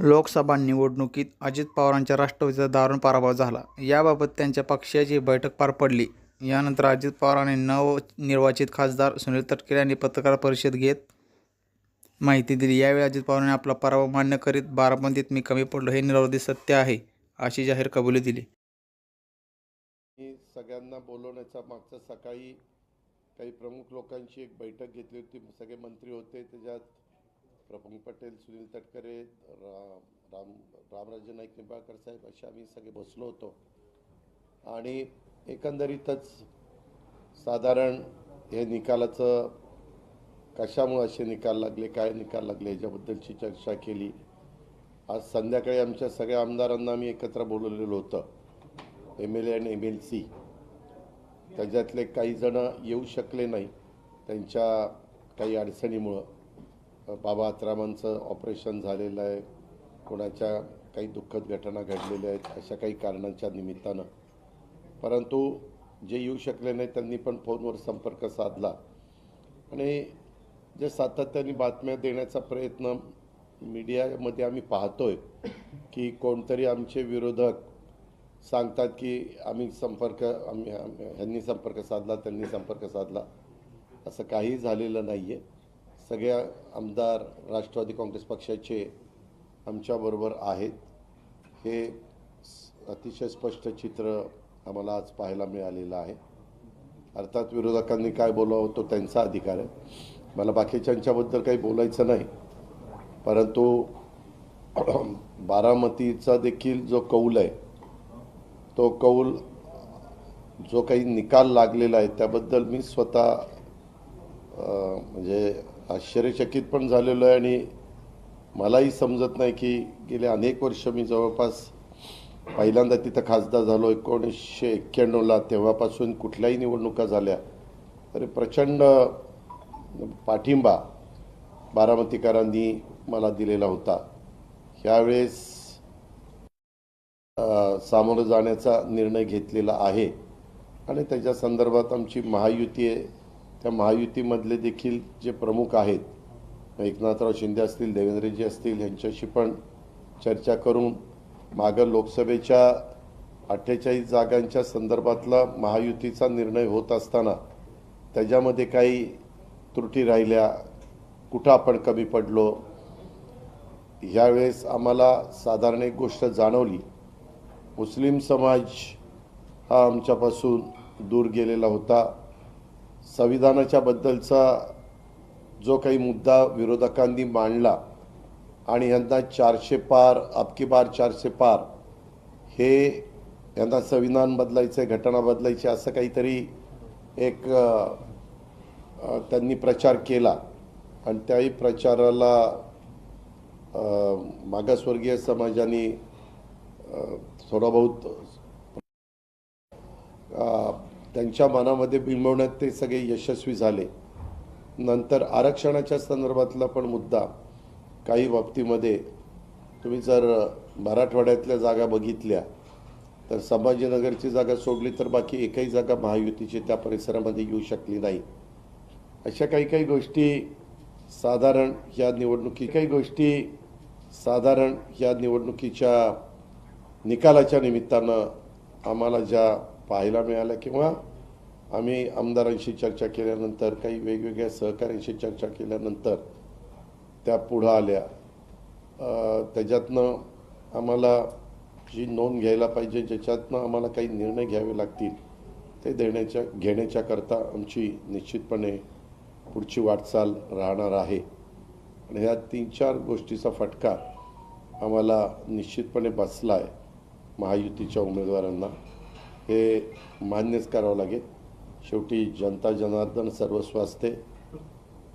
लोकसभा निवडणुकीत अजित पवारांच्या राष्ट्रवादीचा दारुण पराभव झाला. याबाबत त्यांच्या पक्षाची बैठक पार पडली. यानंतर अजित पवारांनी नवनिर्वाचित खासदार सुनील तटकरे यांनी पत्रकार परिषद घेत माहिती दिली. यावेळी अजित पवारांनी आपला पराभव मान्य करीत बारामतीत मी कमी पडलो हे निरवधी सत्य आहे, अशी जाहीर कबुली दिली. मी सगळ्यांना बोलवण्याचा मागचा सकाळी काही प्रमुख लोकांची एक बैठक घेतली होती सगळे मंत्री होते त्याच्यात प्रफुल्ल पटेल सुनील तटकरे रा राम रामराजे नाईक निंबाळकर साहेब असे आम्ही सगळे बसलो होतो. आणि एकंदरीतच साधारण हे निकालाचं कशामुळे असे निकाल लागले काय निकाल लागले याच्याबद्दलची चर्चा केली. आज संध्याकाळी आमच्या सगळ्या आमदारांना आम्ही एकत्र बोलवलेलं होतं एम एल ए आणि एम एल सी. त्याच्यातले काहीजणं येऊ शकले नाही त्यांच्या काही अडचणीमुळं. बाबा आत्रामांचं ऑपरेशन झालेलं आहे. कोणाच्या काही दुःखद घटना घडलेल्या आहेत अशा काही कारणांच्या निमित्तानं. परंतु जे येऊ शकले नाही त्यांनी पण फोनवर संपर्क साधला. आणि जे सातत्याने बातम्या देण्याचा प्रयत्न मीडियामध्ये आम्ही पाहतोय की कोणतरी आमचे विरोधक सांगतात की आम्ही संपर्क आम्ही आम्ही- ह्यांनी संपर्क साधला त्यांनी संपर्क साधला. असं काही झालेलं नाही आहे सगळ्या आमदार राष्ट्रवादी काँग्रेस पक्षाचे आमच्याबरोबर आहेत. हे अतिशय स्पष्ट चित्र आम्हाला आज पाहायला मिळालेलं आहे. अर्थात विरोधकांनी काय बोलावं तो त्यांचा अधिकार आहे. मला बाकीच्यांच्याबद्दल काही बोलायचं नाही. परंतु बारामतीचा देखील जो कौल आहे तो कौल जो काही निकाल लागलेला आहे त्याबद्दल मी स्वतः म्हणजे आश्चर्यचकित पण झालेलो आहे आणि मलाही समजत नाही की गेले अनेक वर्ष मी जवळपास पहिल्यांदा तिथं खासदार झालो. एकोणीसशे एक्क्याण्णवला तेव्हापासून कुठल्याही निवडणुका झाल्या तरी प्रचंड पाठिंबा बारामतीकरांनी मला दिलेला होता. ह्यावेळेस सामोरं जाण्याचा निर्णय घेतलेला आहे आणि त्याच्या संदर्भात आमची महायुती आहे. त्या महायुतीमधले देखील जे प्रमुख आहेत एकनाथराव शिंदे असतील देवेंद्रजी असतील यांच्याशी पण चर्चा करून मागं लोकसभेच्या अठ्ठेचाळीस जागांच्या संदर्भातला महायुतीचा निर्णय होत असताना त्याच्यामध्ये काही त्रुटी राहिल्या कुठं आपण कमी पडलो? ह्यावेळेस आम्हाला साधारण एक गोष्ट जाणवली. मुस्लिम समाज हा आमच्यापासून दूर गेलेला होता. संविधानाच्या बद्दलचा जो काही मुद्दा विरोधकांनी मांडला आणि यांना चारशे पार अबकी बार चारशे पार हे यांना संविधान बदलायचं आहे घटना बदलायची असं काहीतरी एक त्यांनी प्रचार केला. आणि त्याही प्रचाराला मागासवर्गीय समाजाने थोडा बहुत त्यांच्या मनामध्ये बिंबवण्यात ते सगळे यशस्वी झाले. नंतर आरक्षणाच्या संदर्भातला पण मुद्दा काही बाबतीमध्ये तुम्ही जर मराठवाड्यातल्या जागा बघितल्या तर संभाजीनगरची जागा सोडली तर बाकी एकही जागा महायुतीची त्या परिसरामध्ये येऊ शकली नाही. अशा काही काही गोष्टी साधारण या निवडणुकी काही गोष्टी साधारण या निवडणुकीच्या निकालाच्या निमित्तानं आम्हाला ज्या पाहायला मिळाल्या किंवा आम्ही आमदारांशी चर्चा केल्यानंतर काही वेगवेगळ्या सहकाऱ्यांशी चर्चा केल्यानंतर त्या पुढं आल्या. त्याच्यातनं आम्हाला जी नोंद घ्यायला पाहिजे ज्याच्यातनं आम्हाला काही निर्णय घ्यावे लागतील ते देण्याच्या घेण्याच्या करता आमची निश्चितपणे पुढची वाटचाल राहणार आहे. आणि ह्या तीन चार गोष्टीचा फटका आम्हाला निश्चितपणे बसला आहे महायुतीच्या उमेदवारांना. हे मान्यच करावं लागेल. शेवटी जनता जनार्दन सर्वस्व असते.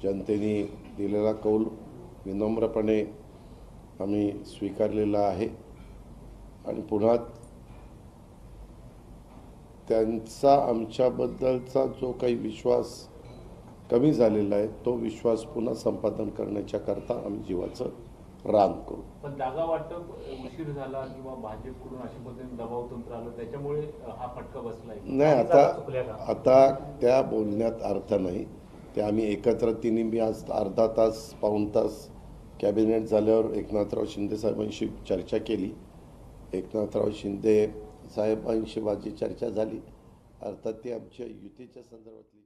जनतेने दिलेला कौल विनम्रपणे आम्ही स्वीकारलेला आहे. आणि पुन्हा त्यांचा आमच्याबद्दलचा जो काही विश्वास कमी झालेला आहे तो विश्वास पुन्हा संपादन करण्याच्या करता आम्ही जीवाचं रान करू पण जागा वाटप उशीर झाला किंवा भाजपकडून अशा पद्धतीने दबाव तंत्र आलं त्याच्यामुळे हा फटका बसलाय. नाही आता? आता त्या बोलण्यात अर्थ नाही. ते आम्ही एकत्र तिन्ही मी आज अर्धा तास पाऊण तास कॅबिनेट झाल्यावर एकनाथराव शिंदे साहेबांशी चर्चा केली. एकनाथराव शिंदे साहेबांशी माझी चर्चा झाली. अर्थात ती आमच्या युतीच्या संदर्भातली